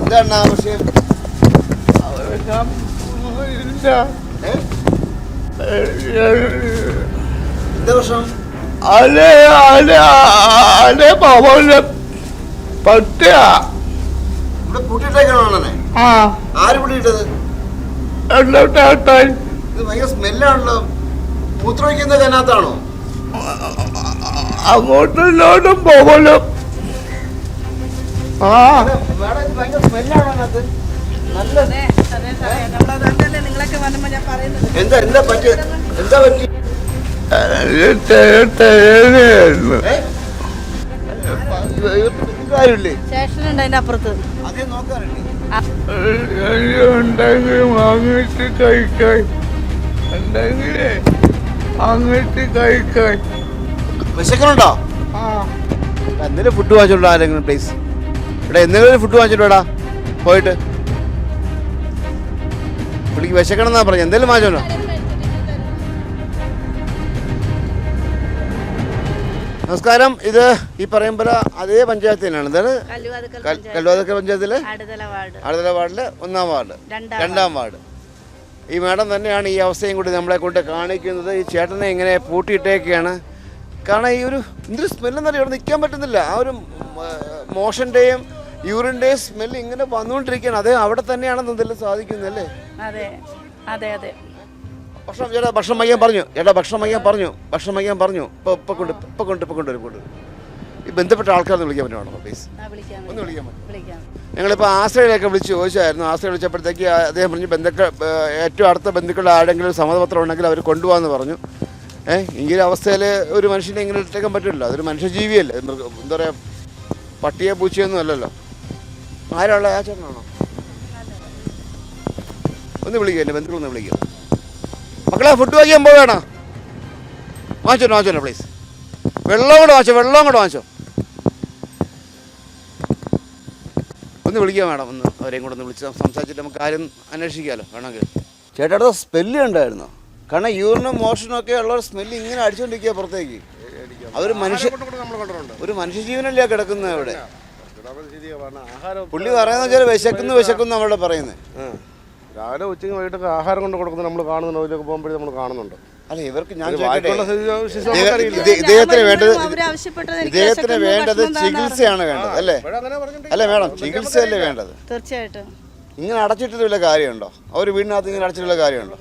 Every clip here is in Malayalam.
എന്താണ് ആവശ്യം? എന്താ പ്രശ്നം അതെ അതെ അതെ പവന് പറ്റിയ ഇവിടെ പൂട്ടിയിട്ടേക്കാണോ അണ്ണനെ ആ ആര് പൂട്ടിയിട്ടത് ഇത് ഭയങ്കര സ്മെല്ലാണല്ലോ മൂത്രമൊഴിക്കുന്നത് അതിനകത്താണോ അങ്ങോട്ടും ഇങ്ങോട്ടും പോകലും ആ. എന്താ എന്താ പറ്റി എന്താ പറ്റി? ഉണ്ടെങ്കിൽ കഴിക്കാൻ ഉണ്ടെങ്കിലേ വാങ്ങിച്ച് കഴിക്കാൻ വിശക്കണുണ്ടോ? എന്തെങ്കിലും ഫുഡ് വാങ്ങിച്ചോടാ ആരെങ്കിലും പ്ലീസ് ഇവിടെ എന്തെങ്കിലും ഫുഡ് വാങ്ങിച്ചോടാ പോയിട്ട്. പുള്ളിക്ക് വിശക്കണം എന്നാ പറഞ്ഞു. എന്തെങ്കിലും വാങ്ങിച്ചോ നമസ്കാരം. ഇത് ഈ പറയും പോലെ അതേ പഞ്ചായത്ത് തന്നെയാണ്. ഇതാണ് കല്ലുവാതുക്കൽ പഞ്ചായത്തിലെ? ആടുതല വാർഡിലെ ഒന്നാം വാർഡ്. രണ്ടാം രണ്ടാം വാർഡ്. ഈ മാഡം തന്നെയാണ് ഈ അവസ്ഥയും കൂടി നമ്മളെ കൊണ്ട് കാണിക്കുന്നത്. ഈ ചേട്ടനെ ഇങ്ങനെ പൂട്ടിയിട്ടേക്കാണ്. കാരണം ഈ ഒരു എന്തൊരു സ്മെല്ലെന്നറിയാം ഇവിടെ നിൽക്കാൻ പറ്റുന്നില്ല. ആ ഒരു മോഷന്റെയും യൂറിന്റെയും സ്മെല്ല് ഇങ്ങനെ വന്നുകൊണ്ടിരിക്കുകയാണ്. അത് അവിടെ തന്നെയാണെന്ന് എന്തെല്ലാം സാധിക്കുന്നല്ലേ അതെ. അതെ അതെ. ഭക്ഷണം ചേട്ടാ ഭക്ഷണം വയ്ക്കാൻ പറഞ്ഞു. ചേട്ടാ ഭക്ഷണം വയ്ക്കാൻ പറഞ്ഞു. ഭക്ഷണം വയ്ക്കാൻ പറഞ്ഞു. ഇപ്പോൾ ഇപ്പം കൊണ്ട് ഇപ്പം കൊണ്ട് ഇപ്പം കൊണ്ടുവരും കൊണ്ടുവരും ഈ ബന്ധപ്പെട്ട ആൾക്കാരെ വിളിക്കാൻ പറ്റുവാണോ പ്ലീസ് ഒന്ന് വിളിക്കാൻ പറ്റും ഞങ്ങളിപ്പോൾ ആശ്രയിലൊക്കെ വിളിച്ച് ചോദിച്ചായിരുന്നു. ആശ്രയം വിളിച്ചപ്പോഴത്തേക്ക് അദ്ദേഹം പറഞ്ഞു ബന്ധുക്കൾ ഏറ്റവും അടുത്ത ബന്ധുക്കളുടെ ആരെങ്കിലും സമ്മതപത്രം ഉണ്ടെങ്കിൽ അവർ കൊണ്ടുപോകാമെന്ന് പറഞ്ഞു. ഏഹ് ഇങ്ങനെ അവസ്ഥയിൽ ഒരു മനുഷ്യനെ ഇങ്ങനെ ഇട്ടേക്കാൻ പറ്റില്ല അതൊരു മനുഷ്യജീവിയല്ലേ. എന്താ പറയുക പട്ടിയെ പൂച്ചയൊന്നും അല്ലല്ലോ. ആരാള്ള ആ ചേട്ടനാണോ? ഒന്ന് വിളിക്കുക എന്റെ ബന്ധുക്കളൊന്ന് വിളിക്കുക മക്കളെ ഫുഡ് വാങ്ങിക്കാൻ പോവേണോ വാങ്ങിച്ചോ വാങ്ങിച്ചോ പ്ലീസ് വെള്ളം കൂടെ വാങ്ങിച്ചോ വെള്ളം കൂടെ വാങ്ങിച്ചോ. ഒന്ന് വിളിക്കുക മാഡം ഒന്ന് അവരെയും കൂടെ ഒന്ന് വിളിച്ച് സംസാരിച്ചിട്ട് നമുക്ക് കാര്യം അന്വേഷിക്കാമല്ലോ വേണമെങ്കിൽ. ചേട്ടാ സ്പെല്ല് ഉണ്ടായിരുന്നു? കാരണം യൂറിനും മോഷനും ഒക്കെ ഉള്ള സ്മെല്ല് ഇങ്ങനെ അടിച്ചുകൊണ്ടിരിക്കുക പുറത്തേക്ക്. അതൊരു മനുഷ്യ ഒരു മനുഷ്യജീവനല്ലേ കിടക്കുന്നത് അവിടെ? പുള്ളി പറയുന്ന വെച്ചാൽ വിശക്കുന്നു വിശക്കുന്നു അവിടെ പറയുന്നത്. രാവിലെ ഉച്ചയ്ക്ക് വൈകിട്ടൊക്കെ ആഹാരം കൊണ്ട് കൊടുക്കുന്നത് നമ്മൾ കാണുന്നുണ്ട്. അതിലൊക്കെ പോകുമ്പോഴേ നമ്മൾ കാണുന്നുണ്ട്. അല്ല ഇവർക്ക് ഞാൻ ഇദ്ദേഹത്തിന് വേണ്ടത് ഇദ്ദേഹത്തിന് വേണ്ടത് ചികിത്സയാണ് വേണ്ടത് അല്ലേ? അല്ലേ മേഡം ചികിത്സയല്ലേ വേണ്ടത്? തീർച്ചയായിട്ടും. ഇങ്ങനെ അടച്ചിട്ടുള്ള കാര്യമുണ്ടോ? അവർ വീടിനകത്ത് ഇങ്ങനെ അടച്ചിട്ടുള്ള കാര്യമുണ്ടോ?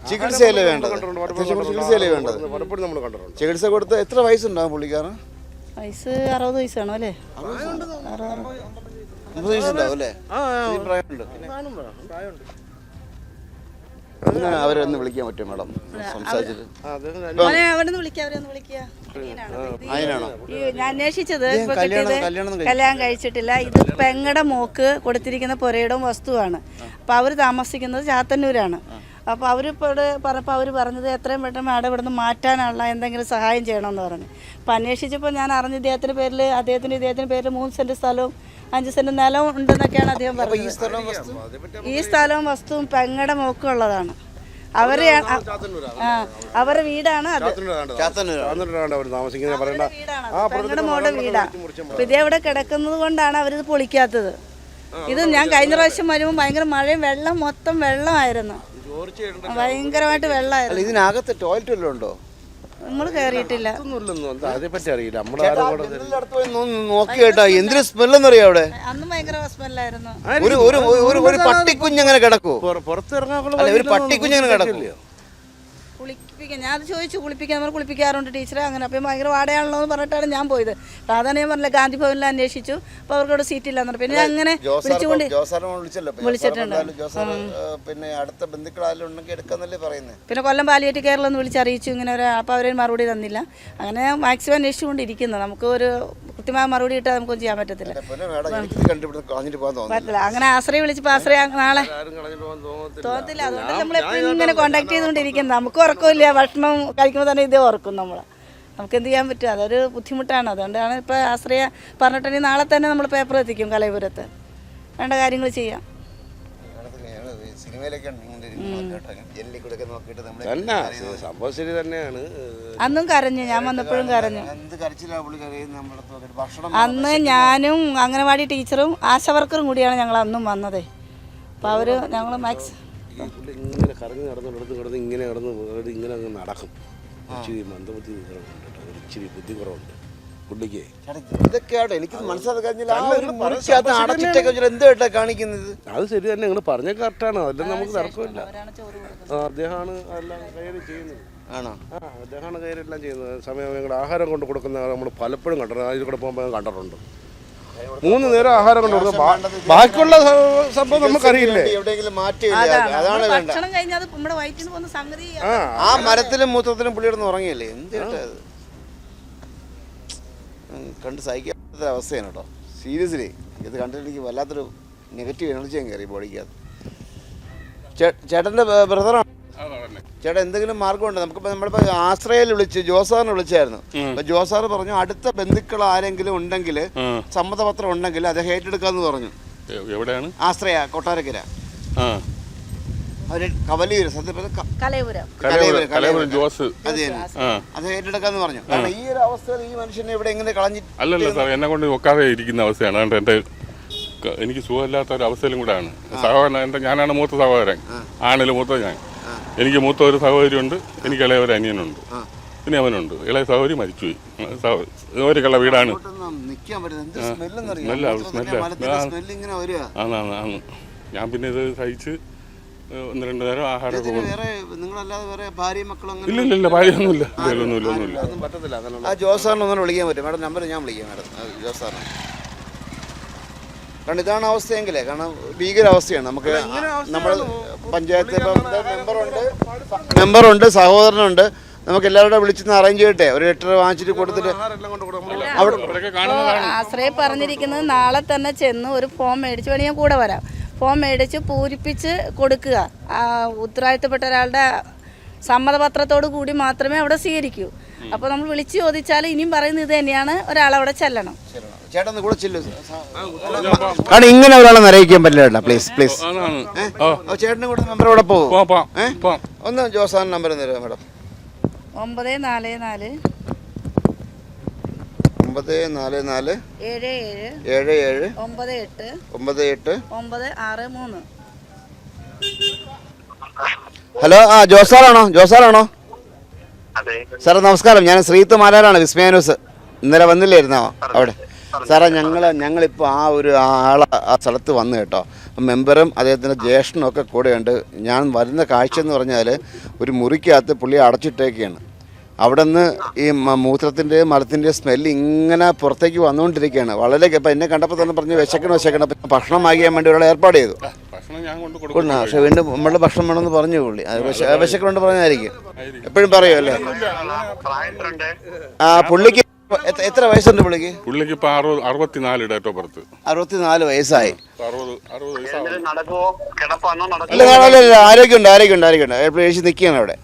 ചികിത്സയല്ലേ വേണ്ടത്? അത്യാവശ്യം ചികിത്സയല്ലേ വേണ്ടത്? പലപ്പോഴും നമ്മൾ കണ്ടിട്ടുണ്ട്. ചികിത്സ കൊടുത്ത് എത്ര വയസ്സുണ്ടാവും പുള്ളിക്കാരൻ വയസ്സ് അറുപത് വയസ്സാണോ അല്ലേ? അമ്പത് വയസ്സുണ്ടാവും അല്ലേ? ഈ പ്രായമുണ്ട്. ഒന്ന് അവരെ ഒന്ന് വിളിക്കാൻ പറ്റും മാഡം? സംസാരിച്ചിട്ട്. ആ, അദ്ദേഹം മോനെ അവിടെ നിന്ന് വിളിക്കുക അവരെ ഒന്ന് വിളിക്കുക അനിയനാണ്. അതിനാണോ ഈ ഞാൻ അന്വേഷിച്ചത് ഇദ്ദേഹം ഇപ്പൊ കല്യാണം- കിട്ടിയത് കല്യാണം കഴിച്ചിട്ടില്ല. ഇത് പെങ്ങടെ മോക്ക് കൊടുത്തിരിക്കുന്ന പുരയിടവും വസ്തുവാണ്. അപ്പൊ അവർ താമസിക്കുന്നത് ചാത്തന്നൂരാണ്. അപ്പൊ അവർ ഇപ്പോൾ പറഞ്ഞപ്പോൾ അവർ പറഞ്ഞത് എത്രയും പെട്ടെന്ന് മാഡം ഇവിടെ നിന്ന് മാറ്റാനുള്ള എന്തെങ്കിലും സഹായം ചെയ്യണമെന്ന് പറഞ്ഞു. അപ്പോൾ അന്വേഷിച്ചപ്പോൾ ഞാൻ അറിഞ്ഞ ഇദ്ദേഹത്തിന്റെ പേരിൽ അദ്ദേഹത്തിന്റെ ഇദ്ദേഹത്തിന്റെ പേരിൽ മൂന്ന് സെന്റ് സ്ഥലവും അഞ്ച് സെന്റ് നിലവും ഉണ്ടെന്നൊക്കെയാണ് അദ്ദേഹം പറഞ്ഞത്. ഈ സ്ഥലവും വസ്തുവും പെങ്ങടെ മോക്കുള്ളതാണ് അവർ ആ അവരുടെ വീടാണ് താമസിക്കുന്നത് പറയണ്ട വീടാണ് അപ്പം പെങ്ങളുടെ മോളുടെ വീടാ. അപ്പൊ ഇതേ ഇവിടെ കിടക്കുന്നത് കൊണ്ടാണ് അവരിത് പൊളിക്കാത്തത്. ഇത് ഞാൻ കഴിഞ്ഞ പ്രാവശ്യം വരുമ്പോൾ ഭയങ്കര മഴയും വെള്ളം മൊത്തം വെള്ളമായിരുന്നു. ഭയങ്കരമായിട്ട് വെള്ളമായിരുന്നു. ഇതിനകത്ത് ടോയ്ലറ്റ് വല്ലതും ഉണ്ടോ? നമ്മൾ കയറിയിട്ടില്ല അതേപ്പറ്റി അറിയില്ല. നമ്മൾ ചേട്ടാ, ആ ജനലിന്റെ പോയി നോക്കി കേട്ടാ എന്തിനു സ്മെല്ലെന്നറിയാം അവിടെ? അന്നും ഭയങ്കര സ്മെല്ലായിരുന്നു ഒരു ഒരു പട്ടിക്കുഞ്ഞങ്ങനെ കിടക്കൂ പുറത്ത് ഇറങ്ങാൻ അല്ല ഒരു പട്ടിക്കുഞ്ഞങ്ങനെ കിടക്കൂ കുളിപ്പിക്കാൻ. ഞാൻ അത് ചോദിച്ചു കുളിപ്പിക്കാൻ നമ്മൾ കുളിപ്പിക്കാറുണ്ട് ടീച്ചറെ അങ്ങനെ. അപ്പം ഭയങ്കര വാടയാണല്ലോ എന്ന് പറഞ്ഞിട്ടാണ് ഞാൻ പോയത്. പ്രാധാന്യം പറഞ്ഞില്ല ഗാന്ധി ഭവനിൽ അന്വേഷിച്ചു. അപ്പോൾ അവർക്ക് അവിടെ സീറ്റ് ഇല്ലാന്ന് പറഞ്ഞു. പിന്നെ അങ്ങനെ വിളിച്ചുകൊണ്ട് വിളിച്ചിട്ടുണ്ട്. പിന്നെ അടുത്ത പിന്നെ കൊല്ലം പാലിയേറ്റ് കേരളം എന്ന് വിളിച്ച് അറിയിച്ചു. ഇങ്ങനെ ഒരു അപ്പോൾ അവരൊരു മറുപടി തന്നില്ല. അങ്ങനെ മാക്സിമം അന്വേഷിച്ചുകൊണ്ടിരിക്കുന്നത് നമുക്ക് ഒരു കൃത്യമായ മറുപടി ഇട്ടാൽ നമുക്കൊന്നും ചെയ്യാൻ പറ്റത്തില്ല. പറ്റില്ല. അങ്ങനെ ആശ്രയം വിളിച്ചപ്പോൾ ആശ്രയം നാളെ. ആരും കളഞ്ഞിട്ട് പോകാൻ തോന്നത്തില്ല. തോന്നത്തില്ല. അതുകൊണ്ട് നമ്മൾ എപ്പോഴും ഇങ്ങനെ കോണ്ടാക്ട് ചെയ്തുകൊണ്ടിരിക്കുന്നത് നമുക്ക് ഉറക്കമില്ല. ഭക്ഷണം കഴിക്കുമ്പോൾ തന്നെ ഇതേ ഉറക്കും നമ്മൾ നമുക്ക് എന്ത് ചെയ്യാൻ പറ്റും? അതൊരു ബുദ്ധിമുട്ടാണ്. അതുകൊണ്ടാണ് ഇപ്പോൾ ആശ്രയ പറഞ്ഞിട്ടുണ്ടെങ്കിൽ നാളെ തന്നെ നമ്മൾ പേപ്പർ എത്തിക്കും കലയപുരത്ത് വേണ്ട കാര്യങ്ങൾ ചെയ്യാം. തന്നെ. സംഭവം ശരി തന്നെയാണ്. അന്നും കരഞ്ഞു ഞാൻ വന്നപ്പോഴും കരഞ്ഞു. എന്ത് കരച്ചിലാ പുള്ളി കരയുന്നത് നമ്മുടെ അടുത്ത് നോക്കിയിട്ട് അന്ന് ഞാനും അംഗനവാടി ടീച്ചറും ആശ വർക്കറും കൂടിയാണ് ഞങ്ങൾ അന്നും വന്നത്. അപ്പോൾ അവർ ഞങ്ങൾ മാക്സ് പുള്ളി ഇങ്ങനെ കറങ്ങി നടന്നു കിടന്ന് ഇങ്ങനെ കിടന്ന് ഇങ്ങനെ നടക്കും. ഇച്ചിരി മന്ദബുദ്ധി കുറവുണ്ട് ഇച്ചിരി ബുദ്ധി കുറവുണ്ട്. പുള്ളിക്ക്. ഇതൊക്കെയാട്ടെ എനിക്ക് അടച്ചിട്ടൊക്കെ എന്തായിട്ടാ കാണിക്കുന്നത്? അത് ശരി തന്നെ. നിങ്ങൾ പറഞ്ഞ കറക്റ്റാണ് അതിലും നമുക്ക് തർക്കമില്ല. അദ്ദേഹമാണ് എല്ലാം കൈകാര്യം ചെയ്യുന്നത്. ആണോ? ആ അദ്ദേഹമാണ് കൈകാര്യം എല്ലാം ചെയ്യുന്നത്. സമയം ഞങ്ങൾ ആഹാരം കൊണ്ട് കൊടുക്കുന്ന നമ്മൾ പലപ്പോഴും കണ്ടിട്ടുണ്ട്. അതിൽ കൂടെ പോകുമ്പോൾ കണ്ടിട്ടുണ്ട്. മൂന്ന് നേരം ആഹാരം കൊണ്ട് കൊടുക്കും. ബാക്കിയുള്ള സംഭവം നമുക്കറിയില്ലേ അതാണ്. വേണ്ട ഭക്ഷണം കഴിഞ്ഞാൽ അത് നമ്മുടെ വയറ്റിന് പോകുന്ന സംഗതി ആ ആ മരത്തിലും മൂത്രത്തിലും പുള്ളിയുടെ ഉറങ്ങിയല്ലേ? എന്ത് ചേട്ടാ ഇത്? ഉം, കണ്ട് സഹിക്കാത്ത അവസ്ഥയാണ് കേട്ടോ. സീരിയസ്ലി ഇത് കണ്ടിട്ട് എനിക്ക് വല്ലാത്തൊരു നെഗറ്റീവ് എനർജി അങ്ങ് കയറി ബോഡിക്കകത്ത് ചേട്ടന്റെ ബ്രദറാണ് ചേട്ടാ എന്തെങ്കിലും മാർഗമുണ്ട്? നമുക്കിപ്പോൾ നമ്മളിപ്പോൾ ആശ്രയിൽ വിളിച്ച് ജോസാറിനെ വിളിച്ചായിരുന്നു. അപ്പോൾ ജോസാർ പറഞ്ഞു അടുത്ത ബന്ധുക്കൾ ആരെങ്കിലും ഉണ്ടെങ്കിൽ സമ്മതപത്രം ഉണ്ടെങ്കിൽ അത് ഏറ്റെടുക്കാമെന്ന് പറഞ്ഞു. എവിടെയാണ്? ആശ്രയ കൊട്ടാരക്കര. കലയപുരം. കലയപുരം കലയപുരം ജോസ്. അത് തന്നെ. ആ. അത് ഏറ്റെടുക്കാന്ന് പറഞ്ഞു. കാരണം ഈ ഒരു അവസ്ഥയിൽ ഈ മനുഷ്യനെ ഇവിടെ എങ്ങനെ കളഞ്ഞിട്ട് അല്ലല്ല സാർ എന്നെ കൊണ്ട് ഒക്കാതെ ഇരിക്കുന്ന അവസ്ഥയാണ്. അതുകൊണ്ട് എന്റെ എനിക്ക് സുഖമില്ലാത്ത ഒരു അവസ്ഥയിലും കൂടെയാണ്. സഹോദരൻ എന്റെ ഞാനാണ് മൂത്ത സഹോദരൻ. ആണിൽ മൂത്ത ഞാൻ. എനിക്ക് മൂത്ത ഒരു സഹോദരിയുണ്ട് എനിക്ക് ഇളയ ഒരു അനിയനുണ്ട്. പിന്നെ അവനുണ്ട്. ഇളയ സഹോദരി മരിച്ചുപോയി. സഹോദരിക്കുള്ള വീടാണ്. സ്മെല്ലാണ് ഞാൻ പിന്നെ ഇത് സഹിച്ച് ഒന്ന് രണ്ട് നേരം ആഹാരമൊക്കെ ഇതിന് വേറെ നിങ്ങളല്ലാതെ വേറെ ഭാര്യയും മക്കളും അങ്ങനെ ഇല്ല ഇല്ല ഇല്ല ഒന്നുമില്ല ഒന്നുമില്ല. അതൊന്നും പറ്റത്തില്ല അങ്ങനെയുള്ള ആ ജോസ് സാറിന് ഒന്നും വിളിക്കാൻ പറ്റും മാഡം നമ്പർ ഞാൻ വിളിക്കാം മാഡം. ആ, ജോസ് സാറിന്. കാരണം ഇതാണ് അവസ്ഥയെങ്കിലേ കാരണം ഭീകരാവസ്ഥയാണ്. നമുക്ക് നമ്മൾ പഞ്ചായത്ത് ഇപ്പം മെമ്പറുണ്ട്. മെമ്പറുണ്ട് സഹോദരനുണ്ട്. നമുക്ക് എല്ലാവരുടെ വിളിച്ചൊന്ന് അറേഞ്ച് ചെയ്യട്ടെ. ഒരു ലെറ്റർ വാങ്ങിച്ചിട്ട് കൊടുത്തിട്ട് ആശ്രയ പറഞ്ഞിരിക്കുന്നത് നാളെ തന്നെ ചെന്ന് ഒരു ഫോം മേടിച്ച് വേണമെങ്കിൽ ഞാൻ കൂടെ വരാം. ഫോം മേടിച്ച് പൂരിപ്പിച്ച് കൊടുക്കുക. ആ, ഉത്തരവാദിത്തപ്പെട്ട ഒരാളുടെ സമ്മതപത്രത്തോട് കൂടി മാത്രമേ അവിടെ സ്വീകരിക്കൂ. അപ്പോൾ നമ്മൾ വിളിച്ചു ചോദിച്ചാൽ ഇനിയും പറയുന്നത് ഇത് തന്നെയാണ്. ഒരാളവിടെ ചെല്ലണം. ചേട്ടൻ കൂടെ ചെല്ലു. കാരണം ഇങ്ങനെ ഒരാളെ നിറയിക്കാൻ പറ്റില്ല പ്ലീസ് പ്ലീസ് ചേട്ടനും കൂടെ നമ്പർ ഇവിടെ പോകും? ഒന്ന് ജോസാൻ നമ്പർ തരാം മേഡം. ഒമ്പത് നാല് നാല് ഒമ്പത് നാല് നാല് ഏഴ് ഏഴ് ഏഴ് ഏഴ് ഒമ്പത് എട്ട് ഒമ്പത് എട്ട് ഒമ്പത് ആറ് മൂന്ന്. ഹലോ ആ ജോസാറാണോ ജോസാറാണോ സാറേ നമസ്കാരം. ഞാൻ ശ്രീത്ത് മാലാരാണ് വിസ്മയ ന്യൂസ്. ഇന്നലെ വന്നില്ലായിരുന്നോ? അവിടെ. സാറേ ഞങ്ങൾ ഞങ്ങളിപ്പോൾ ആ ഒരു ആളെ ആ സ്ഥലത്ത് വന്നു കേട്ടോ. മെമ്പറും അദ്ദേഹത്തിന്റെ ജ്യേഷ്ഠനും ഒക്കെ കൂടെയുണ്ട്. ഞാൻ വരുന്ന കാഴ്ച എന്ന് പറഞ്ഞാൽ ഒരു മുറിക്കകത്ത് പുള്ളി അടച്ചിട്ടേക്കാണ്. അവിടെ നിന്ന് ഈ മ- മൂത്രത്തിന്റെയും മലത്തിന്റെയും സ്മെല്ല് ഇങ്ങനെ പുറത്തേക്ക് വന്നുകൊണ്ടിരിക്കുകയാണ്. വളരെ ഇപ്പം എന്നെ കണ്ടപ്പോൾ തന്നെ പറഞ്ഞു വിശക്കണം വിശക്കണം? ഭക്ഷണം ആകിയാൻ വേണ്ടി ഒരാൾ ഏർപ്പാട് ചെയ്തു. കൊണ്ട് പക്ഷെ വീണ്ടും നമ്മളുടെ ഭക്ഷണം വേണമെന്ന് പറഞ്ഞു പുള്ളി. അത് വിശ വിശക്കുന്നുണ്ട് പറഞ്ഞായിരിക്കും എപ്പോഴും പറയുമല്ലേ ആ പുള്ളിക്ക് എത്ര- വയസ്സുണ്ട് പുള്ളിക്ക്? പുള്ളിക്ക് ഇപ്പൊ അറുപത് അറുപത്തിനാല് ഡേറ്റ് ഓഫ് ബർത്ത്. അറുപത്തിനാല് വയസ്സായി. അല്ല ആരോഗ്യമുണ്ട് ആരോഗ്യമുണ്ട് ആരോഗ്യമുണ്ട്. എപ്പോഴും ഏച്ചി നിൽക്കുകയാണ് അവിടെ.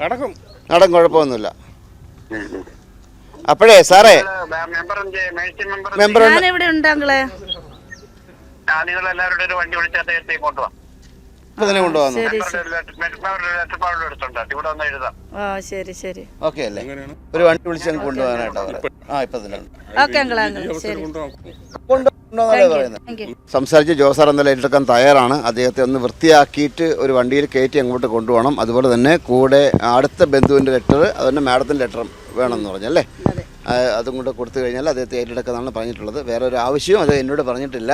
നടക്കും. നടൻ കുഴപ്പമൊന്നുമില്ല. അപ്പോഴേ സാറേ. മെമ്പർ ഞാൻ എവിടെ ശരി ശരി. ശരി ഓക്കെ അല്ലേ? ഒരു വണ്ടി വിളിച്ച് കൊണ്ടുപോകാനായിട്ടോ ആ ഇപ്പൊ തന്നെ. ഓക്കെ സംസാരിച്ച് ജോസാർ എന്തായാലും ഏറ്റെടുക്കാൻ തയ്യാറാണ്. അദ്ദേഹത്തെ ഒന്ന് വൃത്തിയാക്കിയിട്ട് ഒരു വണ്ടിയിൽ കയറ്റി അങ്ങോട്ട് കൊണ്ടുപോകണം. അതുപോലെ തന്നെ കൂടെ അടുത്ത ബന്ധുവിന്റെ ലെറ്റർ അതുപോലെ മാഡത്തിന്റെ ലെറ്ററും വേണമെന്ന് പറഞ്ഞല്ലേ അതും. കൂടെ കൊടുത്തു കഴിഞ്ഞാൽ അദ്ദേഹത്തെ ഏറ്റെടുക്കാന്നാണ് പറഞ്ഞിട്ടുള്ളത്. വേറെ ഒരു ആവശ്യവും അത് എന്നോട് പറഞ്ഞിട്ടില്ല.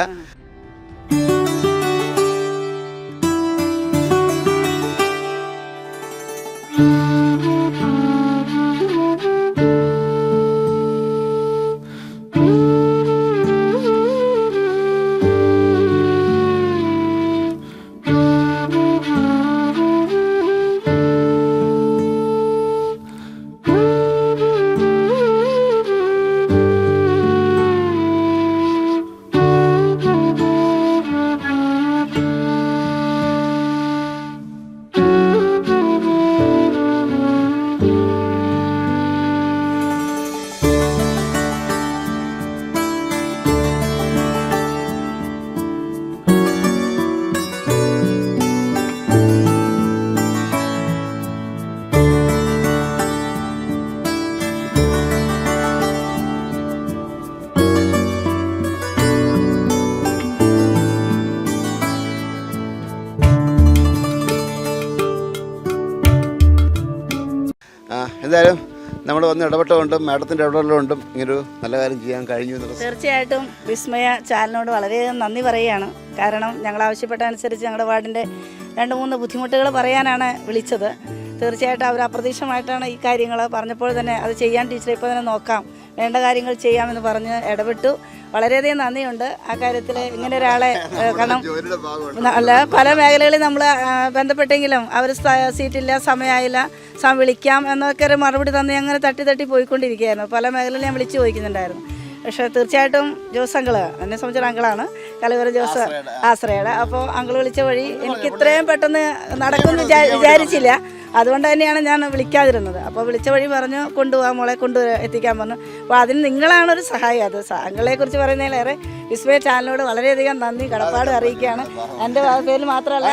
നമ്മൾ വന്ന് ഇടപെട്ടുകൊണ്ടും മാഡത്തിന്റെ ഇടപെടലുകൊണ്ടും ഇങ്ങനൊരു നല്ല കാര്യം ചെയ്യാൻ കഴിഞ്ഞു തീർച്ചയായിട്ടും വിസ്മയ ചാനലിനോട് വളരെയധികം നന്ദി പറയുകയാണ്. കാരണം ഞങ്ങൾ ആവശ്യപ്പെട്ട അനുസരിച്ച് ഞങ്ങളുടെ വാർഡിന്റെ രണ്ട് മൂന്ന് ബുദ്ധിമുട്ടുകൾ പറയാനാണ് വിളിച്ചത്. തീർച്ചയായിട്ടും അവർ അപ്രതീക്ഷമായിട്ടാണ് ഈ കാര്യങ്ങൾ പറഞ്ഞപ്പോൾ തന്നെ അത് ചെയ്യാൻ ടീച്ചറെ ഇപ്പോൾ തന്നെ നോക്കാം. വേണ്ട കാര്യങ്ങൾ ചെയ്യാമെന്ന് പറഞ്ഞ് ഇടപെട്ടു. വളരെയധികം നന്ദിയുണ്ട്. ആ കാര്യത്തിൽ ഇങ്ങനെ ഒരാളെ കാരണം അല്ല പല മേഖലകളിൽ നമ്മൾ ബന്ധപ്പെട്ടെങ്കിലും അവർ സീറ്റില്ല സമയമായില്ല സമയം വിളിക്കാം എന്നൊക്കെ ഒരു മറുപടി തന്ന് അങ്ങനെ തട്ടി തട്ടി പോയിക്കൊണ്ടിരിക്കുകയായിരുന്നു. പല മേഖലകളിൽ ഞാൻ വിളിച്ചു ചോദിക്കുന്നുണ്ടായിരുന്നു. പക്ഷേ തീർച്ചയായിട്ടും ജോസ് അങ്കിൾ എന്നെ സംബന്ധിച്ചൊരു അങ്കിളാണ്. കലവര ജോസ് ആശ്രയുടെ അപ്പോൾ അങ്കിൾ വിളിച്ച വഴി എനിക്ക് ഇത്രയും പെട്ടെന്ന് നടക്കുമെന്ന് വിചാ- വിചാരിച്ചില്ല. അതുകൊണ്ട് തന്നെയാണ് ഞാൻ വിളിക്കാതിരുന്നത്. അപ്പോൾ വിളിച്ച വഴി പറഞ്ഞു കൊണ്ടുപോകാം മോളെ കൊണ്ടു എത്തിക്കാൻ പറഞ്ഞു. അപ്പോൾ അതിന് നിങ്ങളാണ് ഒരു സഹായം. അത് അങ്കിളെ കുറിച്ച് പറയുന്നതിലേറെ വിസ്മയ ചാനലിനോട് വളരെയധികം നന്ദി കടപ്പാട് അറിയിക്കുകയാണ്. എന്റെ പേര് മാത്രമല്ല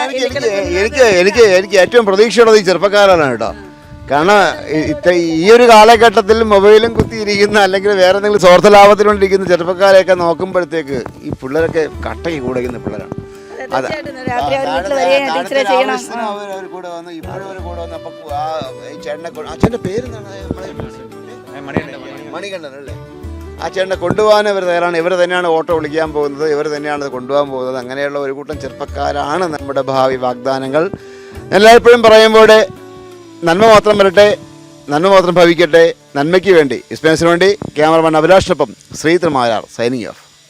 എനിക്ക് എനിക്ക് എനിക്ക് ഏറ്റവും പ്രതീക്ഷയുള്ളത് ഈ ചെറുപ്പക്കാരാണ് കേട്ടോ. കാരണം ഇത്ര ഈ ഒരു കാലഘട്ടത്തിൽ മൊബൈലും കുത്തിയിരിക്കുന്ന അല്ലെങ്കിൽ വേറെ എന്തെങ്കിലും സ്വാർത്ഥ ലാഭത്തിലുകൊണ്ടിരിക്കുന്ന ചെറുപ്പക്കാരെയൊക്കെ നോക്കുമ്പോഴത്തേക്ക് ഈ പിള്ളേരൊക്കെ കട്ടയ്ക്ക് കൂടെ പിള്ളേരാണ്. കൂടെ വന്ന് ഇപ്പോഴും അവർ കൂടെ വന്ന് അപ്പം ആ ചേട്ടനെ കൊണ്ട് ആ ചേട്ടന്റെ പേരെന്താണ്? നമ്മളെ മണികണ്ഠൻ അല്ലേ? ആ ചേട്ടനെ കൊണ്ടുപോകാൻ ഇവർ തയ്യാറാണ്. ഇവർ തന്നെയാണ് ഓട്ടോ വിളിക്കാൻ പോകുന്നത്. ഇവർ തന്നെയാണ് കൊണ്ടുപോകാൻ പോകുന്നത്. അങ്ങനെയുള്ള ഒരു കൂട്ടം ചെറുപ്പക്കാരാണ് നമ്മുടെ ഭാവി വാഗ്ദാനങ്ങൾ. എല്ലായ്പ്പോഴും പറയുമ്പോൾ നന്മ മാത്രം വരട്ടെ നന്മ മാത്രം ഭവിക്കട്ടെ. നന്മയ്ക്ക് വേണ്ടി ഇസ്പേൻസിന് വേണ്ടി ക്യാമറമാൻ അഭിലാഷിനൊപ്പം ശ്രീ മാരാർ സൈനിങ് ഓഫ്.